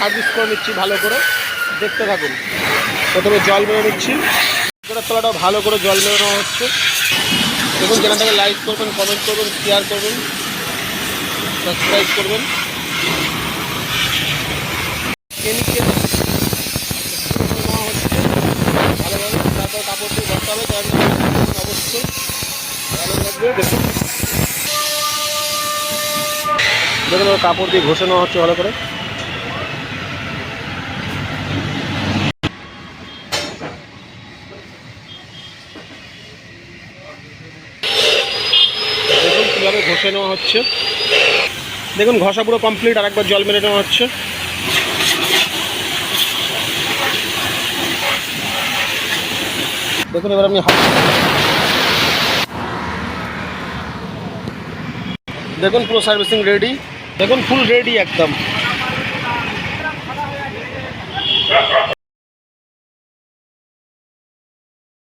Service করে নিচ্ছি ভালো করে। দেখতে থাকুন। প্রথমে জল মেরে নিচ্ছি। এটার তলাটা ভালো করে জল মেরে নেওয়া হচ্ছে। দেখুন চ্যানেলটাকে লাইক করবেন কমেন্ট করবেন শেয়ার করবেন সাবস্ক্রাইব করবেন। নেওয়া হচ্ছে। তারপর কাপড় দিয়ে দেখুন, কাপড় দিয়ে ঘষে নেওয়া হচ্ছে ভালো করে দেখুন কীভাবে ঘষে নেওয়া হচ্ছে। দেখুন, ঘষা পুরো কমপ্লিট আর একবার জল মেরে নেওয়া হচ্ছে। দেখুন, এবার আমি দেখুন, পুরো সার্ভিসিং রেডি দেখুন ফুল রেডি একদম।